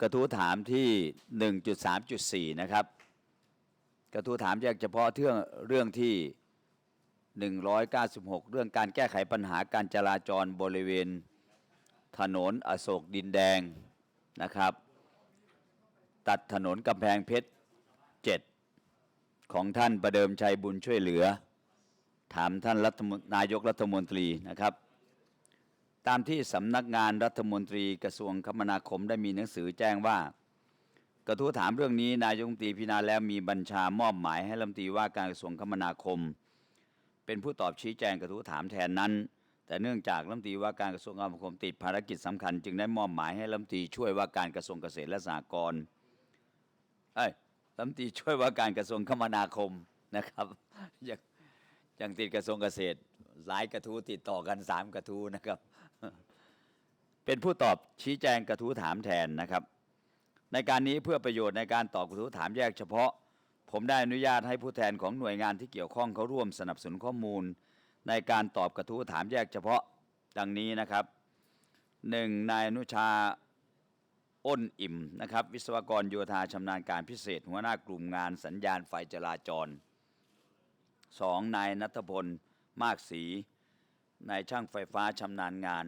กระทู้ถามที่ 1.3.4 นะครับ กระทู้ถามแยกเฉพาะเรื่องเรื่องที่ 196 เรื่องการแก้ไขปัญหาการจราจรบริเวณถนนอโศกดินแดงนะครับ ตัดถนนกำแพงเพชร 7 ของท่านประเดิมชัยบุญช่วยเหลือ ถามท่านรัฐนายกรัฐมนตรีนะครับ ตามที่สำนักงานรัฐมนตรีกระทรวงคมนาคมได้มีหนังสือแจ้งว่า กระทู้ถามเรื่องนี้นายกรัฐมนตรีพิจารณาแล้วมีบัญชามอบหมายให้รัฐมนตรีว่าการกระทรวงคมนาคม เป็นผู้ตอบชี้แจงกระทู้ถามแทนนั้น แต่เนื่องจากรัฐมนตรีว่าการกระทรวงคมนาคมติดภารกิจสำคัญ จึงได้มอบหมายให้รัฐมนตรีช่วยว่าการกระทรวงเกษตรและสหกรณ์เอ้ยรัฐมนตรีช่วยว่าการกระทรวงคมนาคมนะครับยังยังติดกระทรวงเกษตรหลายกระทู้ติดต่อกันสามกระทู้นะครับ เป็นผู้ตอบชี้แจงกระทู้ถามแทนนะครับ ในการนี้เพื่อประโยชน์ในการตอบกระทู้ถามแยกเฉพาะ ผมได้อนุญาตให้ผู้แทนของหน่วยงานที่เกี่ยวข้องเขาร่วมสนับสนุนข้อมูล ในการตอบกระทู้ถามแยกเฉพาะดังนี้นะครับหนึ่งนายอนุชาอ้นอิ่มนะครับ วิศวกรโยธาชำนาญการพิเศษ หัวหน้ากลุ่มงานสัญญาณไฟจราจรสองนายนัทพล มากศรีนายช่างไฟฟ้าชำนาญงาน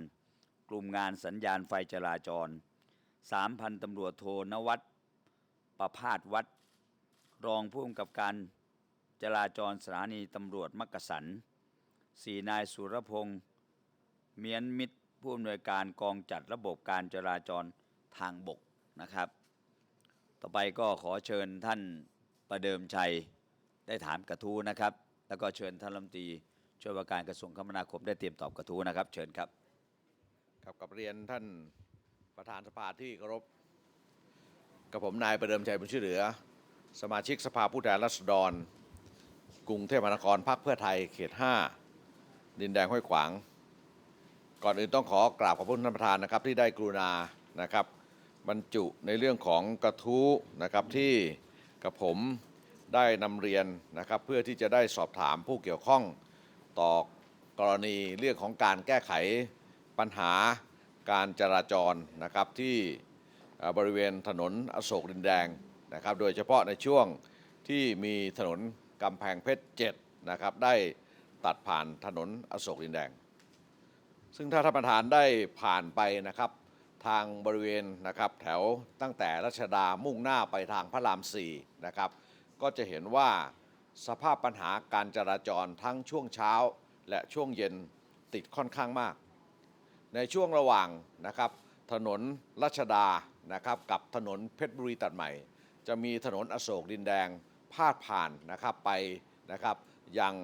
กลุ่มงานสัญญาณไฟจราจรสามพันตำรวจโทนวัตประพาสวัด รองผู้กำกับการจราจรสถานีตำรวจมักกะสันสี่นายสุรพงษ์เมียนมิตรผู้อำนวยการกองจัดระบบการจราจรทางบกนะครับ ต่อไปก็ขอเชิญท่านประเดิมชัยได้ถามกระทู้นะครับ แล้วก็เชิญท่านรัฐมนตรีช่วยว่าการกระทรวงคมนาคมได้เตรียมตอบกระทู้นะครับ เชิญครับ ครับกับเรียนท่านประธานสภาที่เคารพกับผมนายประเดิมชัยบุญช่วยเหลือ สมาชิกสภาผู้แทนราษฎร กรุงเทพมหานครพรรคเพื่อไทยเขต 5 ดินแดงห้วยขวาง ก่อนอื่นต้องขอกราบขอบคุณท่านประธานนะครับที่ได้กรุณานะครับบรรจุในเรื่องของกระทู้นะครับที่กับผมได้นำเรียนนะครับเพื่อที่จะได้สอบถามผู้เกี่ยวข้องต่อกรณีเรื่องของการแก้ไข ปัญหาการจราจรนะครับที่บริเวณถนนอโศกดินแดงนะครับโดยเฉพาะในช่วงที่มีถนนกำแพงเพชร7นะครับได้ตัดผ่านถนนอโศกดินแดง ซึ่งถ้าท่านประธานได้ผ่านไปนะครับทางบริเวณนะครับแถวตั้งแต่รัชดามุ่งหน้าไปทางพระราม4นะครับก็จะเห็นว่าสภาพปัญหาการจราจรทั้งช่วงเช้า และช่วงเย็นติดค่อนข้างมาก ในช่วงระหว่างนะครับถนนรัชดานะครับกับถนนเพชรบุรีตัดใหม่ จะมีถนนอโศกดินแดงพาดผ่านนะครับไปนะครับยัง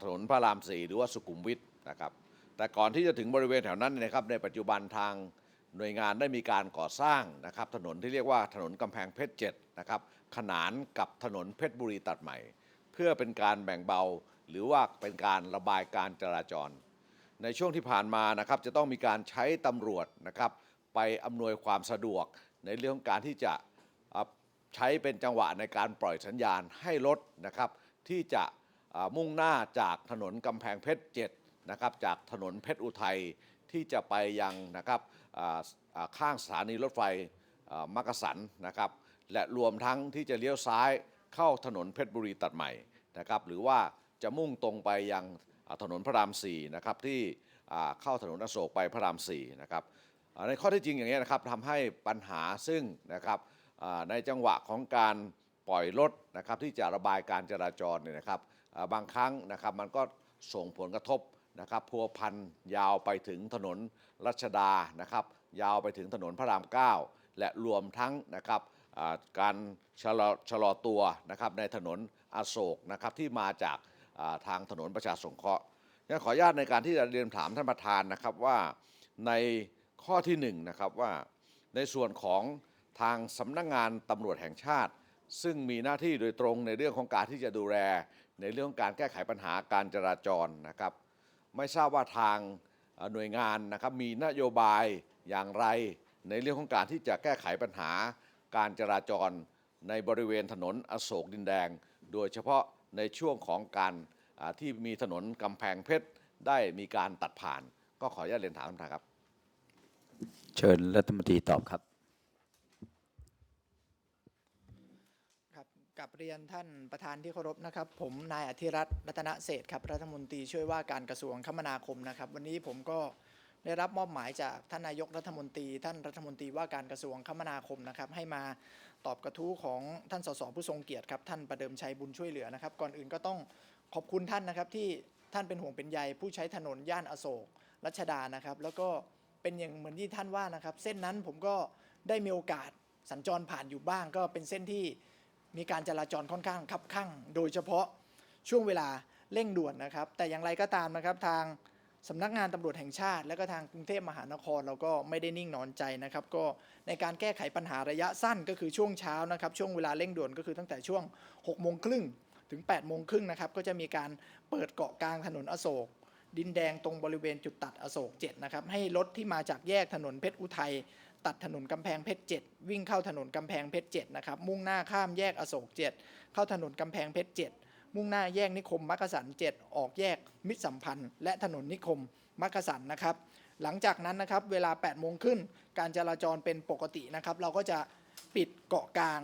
ถนนพระรามสี่หรือว่าสุขุมวิทนะครับแต่ก่อนที่จะถึงบริเวณแถวนั้นนะครับในปัจจุบันทางหน่วยงานได้มีการก่อสร้างนะครับถนนที่เรียกว่าถนนกำแพงเพชร7นะครับขนานกับถนนเพชรบุรีตัดใหม่ เพื่อเป็นการแบ่งเบา หรือว่าเป็นการระบายการจราจร ในช่วงที่ผ่านมานะครับจะต้องมีการใช้ตำรวจนะครับไปอำนวยความสะดวก ในเรื่องการที่จะใช้เป็นจังหวะในการปล่อยสัญญาณให้รถนะครับที่จะมุ่งหน้าจากถนนกำแพงเพชร7นะครับจากถนนเพชรอุทัยที่จะไปยังนะครับข้างสถานีรถไฟมักกะสันนะครับและรวมทั้งที่จะเลี้ยวซ้ายเข้าถนนเพชรบุรีตัดใหม่นะครับหรือว่าจะมุ่งตรงไปยัง ถนนพระราม4นะครับที่เข้าถนนอโศกไปพระราม4นะครับในข้อที่จริงอย่างนี้นะครับทำให้ปัญหาซึ่งนะครับในจังหวะของการปล่อยรถนะครับที่จะระบายการจราจรเนี่ยนะครับบางครั้งนะครับมันก็ส่งผลกระทบนะครับพัวพันยาวไปถึงถนนรัชดานะครับยาวไปถึงถนนพระราม 9 และรวมทั้งนะครับการชะลอชะลอตัวนะครับในถนนอโศกนะครับที่มาจาก ทางถนนประชาสงเคราะห์งั้นขออนุญาตในการที่จะเรียนถามท่านประธานนะครับว่าในข้อที่หนึ่งนะครับว่าในส่วนของทางสำนักงงานตำรวจแห่งชาติ ซึ่งมีหน้าที่โดยตรงในเรื่องของการที่จะดูแล ในเรื่องของการแก้ไขปัญหาการจราจรนะครับ ไม่ทราบว่าทางหน่วยงานนะครับมีนโยบายอย่างไร ในเรื่องของการที่จะแก้ไขปัญหาการจราจร ในบริเวณถนนอโศกดินแดง โดยเฉพาะ ในช่วงของการที่มีถนนกำแพงเพชรได้มีการตัดผ่าน ก็ขออนุญาตเรียนถามท่านปานครับ เชิญรัฐมนตรีตอบครับครับกับเรียนท่านประธานที่เคารพนะครับ ผมนายอธิรัตน์รัตนเศษครับรัฐมนตรีช่วยว่าการกระทรวงคมนาคมนะครับ วันนี้ผมก็ได้รับมอบหมายจากท่านนายกรัฐมนตรี ท่านรัฐมนตรีว่าการกระทรวงคมนาคมนะครับ ให้มาตอบกระทู้ของท่านสสผู้ทรงเกียรติครับท่านประเดิมชัยบุญช่วยเหลือนะครับ ก่อนอื่นก็ต้องขอบคุณท่านนะครับที่ท่านเป็นห่วงเป็นใยผู้ใช้ถนนย่านอโศกรัชดานะครับ แล้วก็เป็นอย่างเหมือนที่ท่านว่านะครับ เส้นนั้นผมก็ได้มีโอกาสสัญจรผ่านอยู่บ้าง ก็เป็นเส้นที่มีการจราจรค่อนข้างคับข้างโดยเฉพาะช่วงเวลาเร่งด่วนนะครับ แต่อย่างไรก็ตามนะครับทาง สำนักงานตำรวจแห่งชาติ และก็ทางกรุงเทพมหานครเราก็ไม่ได้นิ่งนอนใจนะครับ ก็ในการแก้ไขปัญหาระยะสั้นก็คือช่วงเช้านะครับ ช่วงเวลาเร่งด่วนก็คือตั้งแต่ช่วง6โมงครึ่งถึง8โมงครึ่งนะครับ ก็จะมีการเปิดเกาะกลางถนนอโศก ดินแดงตรงบริเวณจุดตัดอโศก7นะครับให้รถที่มาจากแยกถนนเพชรอุทัยตัดถนนกำแพงเพชร7วิ่งเข้าถนนกำแพงเพชร7นะครับมุ่งหน้าข้ามแยกอโศก7เข้าถนนกำแพงเพชร7 มุ่งหน้าแยกนิคมมักกะสัน 7 ออกแยกมิตรสัมพันธ์ และถนนนิคมมักกะสันนะครับ หลังจากนั้นนะครับเวลา8โมงขึ้นการจราจรเป็นปกตินะครับ เราก็จะปิดเกาะกลาง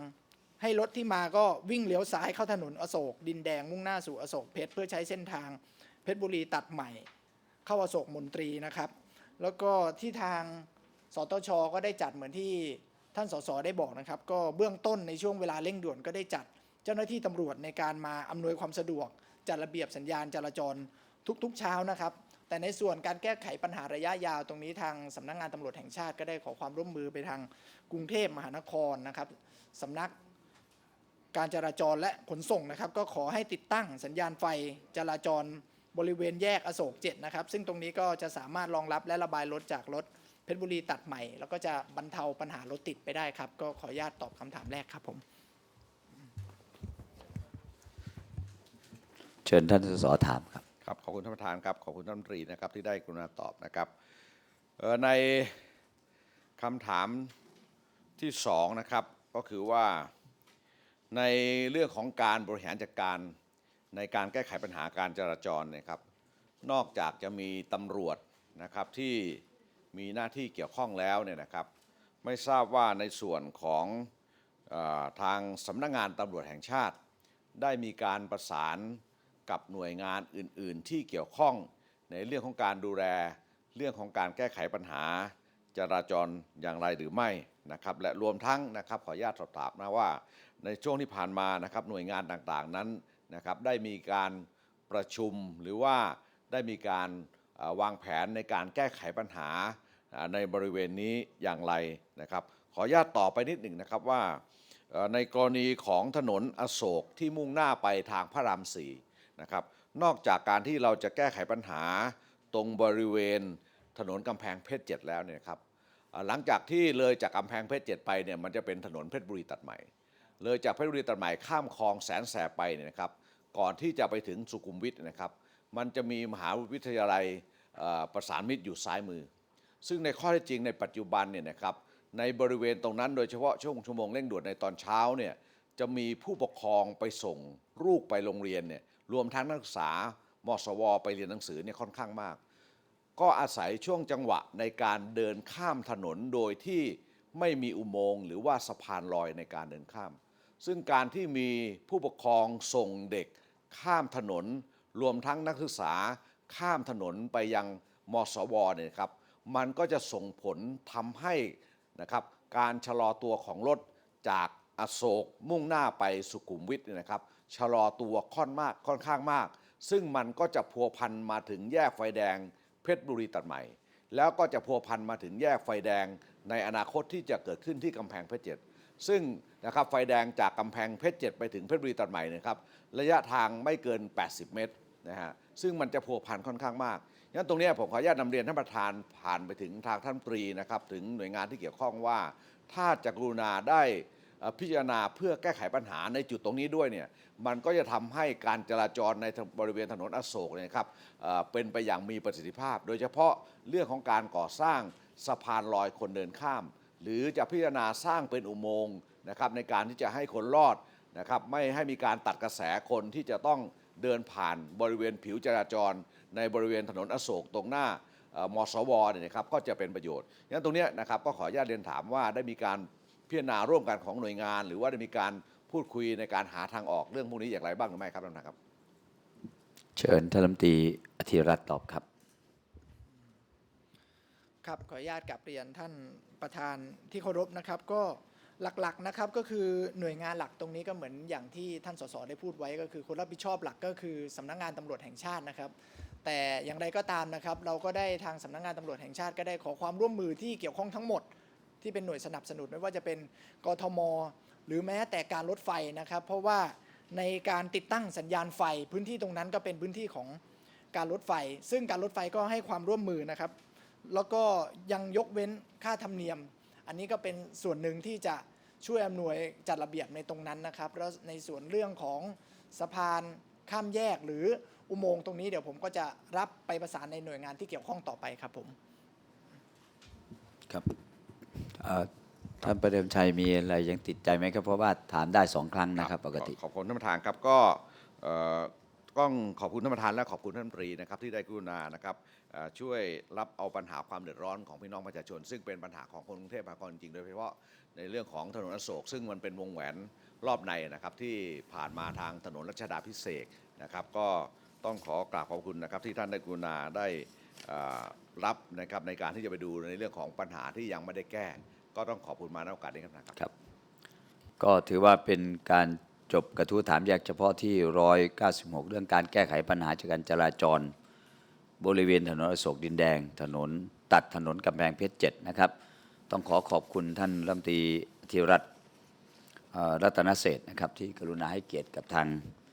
ให้รถที่มาก็วิ่งเลี้ยวซ้ายเข้าถนนอโศก ดินแดงมุ่งหน้าสู่อโศกเพชรเพื่อใช้เส้นทาง เพชรบุรีตัดใหม่ เข้าอโศกมนตรีนะครับ แล้วก็ที่ทางสตชก็ได้จัดเหมือนที่ท่านสสได้บอกนะครับ ก็เบื้องต้นในช่วงเวลาเร่งด่วนก็ได้จัด เจ้าหน้าที่ตำรวจในการมาอำนวยความสะดวกจัดระเบียบสัญญาณจราจรทุกๆเช้านะครับ แต่ในส่วนการแก้ไขปัญหาระยะยาวตรงนี้ทางสำนักงานตำรวจแห่งชาติก็ได้ขอความร่วมมือไปทางกรุงเทพมหานครนะครับสำนักการจราจรและขนส่งนะครับ ก็ขอให้ติดตั้งสัญญาณไฟจราจรบริเวณแยกอโศก7นะครับ ซึ่งตรงนี้ก็จะสามารถรองรับและระบายรถจากรถเพชรบุรีตัดใหม่ แล้วก็จะบรรเทาปัญหารถติดไปได้ครับ ก็ขออนุญาตตอบคำถามแรกครับผม เชิญท่านสสถามครับครับขอบคุณท่านประธานครับขอบคุณท่านรัฐมนตรีนะครับที่ได้กรุณาตอบนะครับในคำถามที่สองนะครับก็คือว่าในเรื่องของการบริหารจัดการในการแก้ไขปัญหาการจราจรนยครับ นอกจากจะมีตำรวจนะครับที่มีหน้าที่เกี่ยวข้องแล้วเนี่ยนะครับ ไม่ทราบว่าในส่วนของอทางสำนักงานตำรวจแห่งชาติ ได้มีการประสาน กับหน่วยงานอื่น ๆ ที่เกี่ยวข้องในเรื่องของการดูแลเรื่องของการแก้ไขปัญหา จราจรอย่างไรหรือไม่นะครับและรวมทั้งนะครับขออนุญาตสอบถามนะว่า ในช่วงที่ผ่านมานะครับหน่วยงานต่างๆนั้นนะครับได้มีการประชุมหรือว่าได้มีการวางแผนในการแก้ไขปัญหาในบริเวณนี้อย่างไรนะครับ ขออนุญาตต่อไปนิดหนึ่งนะครับว่าในกรณีของถนนอโศกที่มุ่งหน้าไปทางพระรามสี่ นะครับ นอกจากการที่เราจะแก้ไขปัญหาตรงบริเวณถนนกำแพงเพชรเจ็ดแล้วเนี่ยครับหลังจากที่เลยจากกำแพงเพชรเจ็ดไปเนี่ยมันจะเป็นถนนเพชรบุรีตัดใหม่ เลยจากเพชรบุรีตัดใหม่ข้ามคลองแสนแสบไปเนี่ยนะครับ ก่อนที่จะไปถึงสุขุมวิทนะครับ มันจะมีมหาวิทยาลัยประสานมิตรอยู่ซ้ายมือ ซึ่งในข้อเท็จจริงในปัจจุบันเนี่ยนะครับในบริเวณตรงนั้นโดยเฉพาะช่วงชั่วโมงเร่งด่วนในตอนเช้าเนี่ยจะมีผู้ปกครองไปส่งลูกไปโรงเรียนเนี่ย รวมทั้งนักศึกษามสว ไปเรียนหนังสือเนี่ยค่อนข้างมาก ก็อาศัยช่วงจังหวะในการเดินข้ามถนนโดยที่ไม่มีอุโมงค์หรือว่าสะพานลอยในการเดินข้าม ซึ่งการที่มีผู้ปกครองส่งเด็กข้ามถนน รวมทั้งนักศึกษาข้ามถนนไปยังมสวเนี่ยครับ มันก็จะส่งผลทำให้นะครับการชะลอตัวของรถจากอโศกมุ่งหน้าไปสุขุมวิทเนี่ยนะครับ ชะลอตัวค่อนมากค่อนข้างมาก ซึ่งมันก็จะพัวพันมาถึงแยกไฟแดง เพชรบุรีตัดใหม่ แล้วก็จะพัวพันมาถึงแยกไฟแดงในอนาคตที่จะเกิดขึ้นที่กำแพงเพชรเจ็ดซึ่งนะครับไฟแดงจากกำแพงเพชรเจ็ดไปถึงเพชรบุรีตัดใหม่นะครับระยะทางไม่เกิน 80 เมตรนะฮะซึ่งมันจะพัวพันค่อนข้างมากงั้นตรงนี้ผมขออนุญาตนำเรียนท่านประธานผ่านไปถึงทางท่านปรีนะครับถึงหน่วยงานที่เกี่ยวข้องว่า ถ้าจะกรุณาได้พิจารณาเพื่อแก้ไขปัญหาในจุดตรงนี้ด้วยเนี่ยมันก็จะทำให้การจราจรในบริเวณถนนอโศกเนี่ยครับเป็นไปอย่างมีประสิทธิภาพ โดยเฉพาะเรื่องของการก่อสร้างสะพานลอยคนเดินข้าม หรือจะพิจารณาสร้างเป็นอุโมงค์นะครับในการที่จะให้คนรอดนะครับไม่ให้มีการตัดกระแสคนที่จะต้องเดินผ่านบริเวณผิวจราจร ในบริเวณถนนอโศกตรงหน้ามสวเนี่ยนะครับก็จะเป็นประโยชน์งั้นตรงนี้นะครับก็ขออนุญาตเรียนถามว่าได้มีการพิจารณาร่วมกันของหน่วยงาน หรือว่าได้มีการ พูดคุยในการหาทางออกเรื่องพวกนี้อย่างไรบ้างหรือไม่ครับท่านประธานครับ เชิญท่านรัฐมนตรีอธิรัตน์ตอบครับ ครับขออนุญาตกลับเรียนท่านประธานที่เคารพนะครับ ก็หลักๆนะครับก็คือหน่วยงานหลักตรงนี้ก็เหมือนอย่างที่ท่านสสได้พูดไว้ก็คือคนรับผิดชอบหลักก็คือสำนักงานตำรวจแห่งชาตินะครับ แต่อย่างไรก็ตามนะครับ เราก็ได้ทางสำนักงานตำรวจแห่งชาติก็ได้ขอความร่วมมือที่เกี่ยวข้องทั้งหมด ที่เป็นหน่วยสนับสนุนไม่ว่าจะเป็นกทม หรือแม้แต่การรถไฟนะครับ เพราะว่าในการติดตั้งสัญญาณไฟ พื้นที่ตรงนั้นก็เป็นพื้นที่ของการรถไฟ ซึ่งการรถไฟก็ให้ความร่วมมือนะครับ แล้วก็ยังยกเว้นค่าธรรมเนียม อันนี้ก็เป็นส่วนหนึ่งที่จะช่วยอำนวยจัดระเบียบในตรงนั้นนะครับ แล้วในส่วนเรื่องของสะพานข้ามแยกหรืออุโมงค์ตรงนี้เดี๋ยวผมก็จะรับไปประสานในหน่วยงานที่เกี่ยวข้องต่อไปครับผมครับ ท่านประเดิมชัยมีอะไรยังติดใจไหมครับเพราะว่าถามได้สองครั้งนะครับ ปกติ ขอขอบคุณท่านประธานครับก็เอ่อต้องขอบคุณท่านประธานและขอบคุณท่านรัฐมนตรีนะครับที่ได้กรุณานะครับเอ่อช่วยรับเอาปัญหาความเดือดร้อนของพี่น้องประชาชน ซึ่งเป็นปัญหาของคนกรุงเทพมหานครจริงๆโดยเฉพาะในเรื่องของถนนอโศกซึ่งมันเป็นวงแหวนรอบในนะครับที่ผ่านมาทางถนนรัชดาพิเศษกนะครับ ก็ต้องขอกราบขอบคุณนะครับที่ท่านได้กรุณาได้เอ่อรับนะครับในการที่จะไปดูในเรื่องของปัญหาที่ยังไม่ได้แก้ ก็ต้องขอบคุณมาในโอกาสนี้ครับนะครับ ก็ถือว่าเป็นการจบกระทู้ถามแยกเฉพาะที่ 196 เรื่องการแก้ไขปัญหาจาการจราจร บริเวณถนนอโศกดินแดง ถนน ตัดถนนกำแพงเพชรเจ็ดนะครับ ต้องขอขอบคุณท่านรัมตีธีรัตนเอ่อรัตนเศษนะครับที่กรุณาให้เกียรติกับทาง